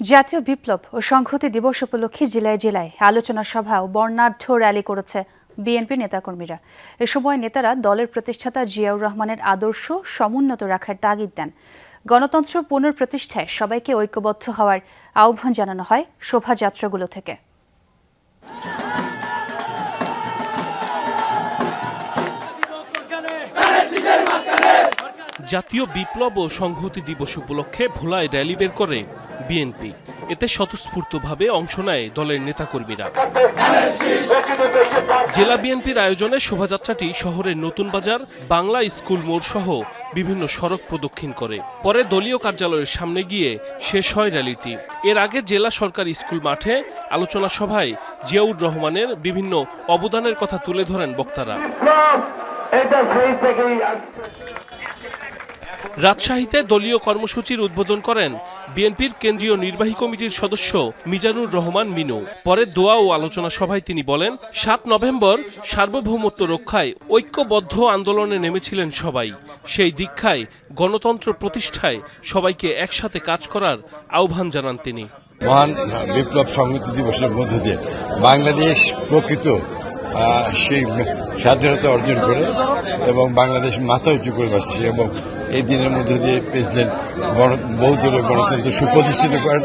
জাতীয় বিপ্লব ও সংহতি দিবস উপলক্ষে জেলায় জেলায় আলোচনা সভা ও বর্ণাঢ্য র্যালি করেছে বিএনপি নেতাকর্মীরা। এ সময় নেতারা দলের প্রতিষ্ঠাতা জিয়াউর রহমানের আদর্শ সমুন্নত রাখার তাগিদ দেন। গণতন্ত্র পুনর্প্রতিষ্ঠায় সবাইকে ঐক্যবদ্ধ হওয়ার আহ্বান জানানো হয় শোভাযাত্রাগুলো থেকে। জাতীয় বিপ্লব ও সংহতি দিবস উপলক্ষে ভোলায় র্যালি বের করে বিএনপি। এতে স্বতঃস্ফূর্তভাবে অংশ নেয় দলের নেতাকর্মীরা। জেলা বিএনপির আয়োজনে শোভাযাত্রাটি শহরের নতুন বাজার, বাংলা স্কুল মোড় সহ বিভিন্ন সড়ক প্রদক্ষিণ করে। পরে দলীয় কার্যালয়ের সামনে গিয়ে শেষ হয় র্যালিটি। এর আগে জেলা সরকারি স্কুল মাঠে আলোচনা সভায় জিয়াউর রহমানের বিভিন্ন অবদানের কথা তুলে ধরেন বক্তারা। এটা সেই থেকেই আসছে। রাজশাহীতে দলীয় কর্মসূচির উদ্বোধন করেন বিএনপির কেন্দ্রীয় নির্বাহী কমিটির সদস্য মিজানুর রহমান মিনু। পরে দোয়া ও আলোচনা সভায় তিনি বলেন, সাত নভেম্বর সার্বভৌমত্ব রক্ষায় ঐক্যবদ্ধ আন্দোলনে নেমেছিলেন সবাই। সেই দীক্ষায়, গণতন্ত্র প্রতিষ্ঠায় সবাইকে একসাথে কাজ করার আহ্বান জানান তিনি। মহান বিপ্লব সংহতি দিবসের মধ্যে দিয়ে বাংলাদেশ প্রকৃত সেই স্বাধীনতা অর্জন করে এবং বাংলাদেশ মাথা উঁচু করে বাসছে এবং এই দিনের মধ্যে দিয়ে প্রেসিডেন্ট বহুদলীয় গণতন্ত্র সুপ্রতিষ্ঠিত করেন।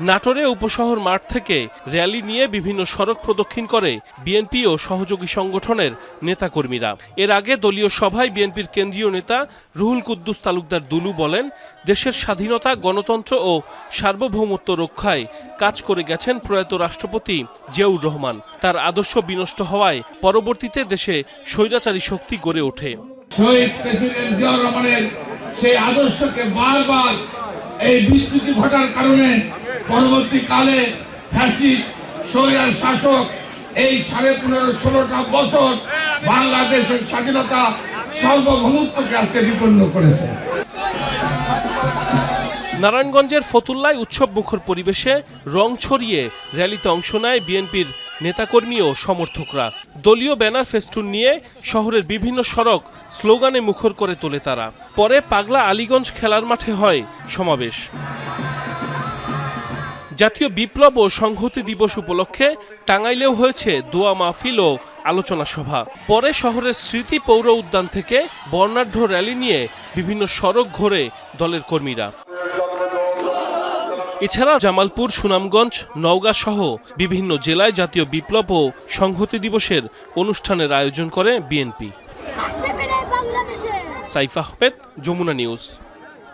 নাটোরে উপশহর মাঠ থেকে র্যালি নিয়ে বিভিন্ন সড়ক প্রদক্ষিণ করে বিএনপি ও সহযোগী সংগঠনের নেতাকর্মীরা। এর আগে দলীয় সভায় বিএনপির কেন্দ্রীয় নেতা রুহুল কুদ্দুস তালুকদার দুলু বলেন, দেশের স্বাধীনতা, গণতন্ত্র ও সার্বভৌমত্ব রক্ষায় কাজ করে গেছেন প্রয়াত রাষ্ট্রপতি জিয়াউর রহমান। তার আদর্শ বিনষ্ট হওয়ায় পরবর্তীতে দেশে স্বৈরাচারী শক্তি গড়ে ওঠে। সেই আদর্শকে বারবার এই বিচ্যুতি ঘটার কারণে পরবর্তীকালে ফ্যাসিড স্বৈরার শাসক এই সাড়ে পনেরো ষোলোটা বছর বাংলাদেশের স্বাধীনতা সার্বভৌমত্বকে আজকে বিপন্ন করেছে। নারায়ণগঞ্জের ফতুল্লায় উৎসব মুখর পরিবেশে রং ছড়িয়ে র্যালিতে অংশ নেয় বিএনপির নেতাকর্মী ও সমর্থকরা। দলীয় ব্যানার ফেস্টুন নিয়ে শহরের বিভিন্ন সড়ক স্লোগানে মুখর করে তোলে তারা। পরে পাগলা আলীগঞ্জ খেলার মাঠে হয় সমাবেশ। জাতীয় বিপ্লব ও সংহতি দিবস উপলক্ষে টাঙ্গাইলেও হয়েছে দোয়া মাহফিল ও আলোচনা সভা। পরে শহরের স্মৃতি পৌর উদ্যান থেকে বর্ণাঢ্য র্যালি নিয়ে বিভিন্ন সড়ক ঘোরে দলের কর্মীরা। এছাড়া জামালপুর, সুনামগঞ্জ, নওগাঁ সহ বিভিন্ন জেলায় জাতীয় বিপ্লব ও সংহতি দিবসের অনুষ্ঠানের আয়োজন করে বিএনপি। সাইফ আহমেদ, যমুনা নিউজ।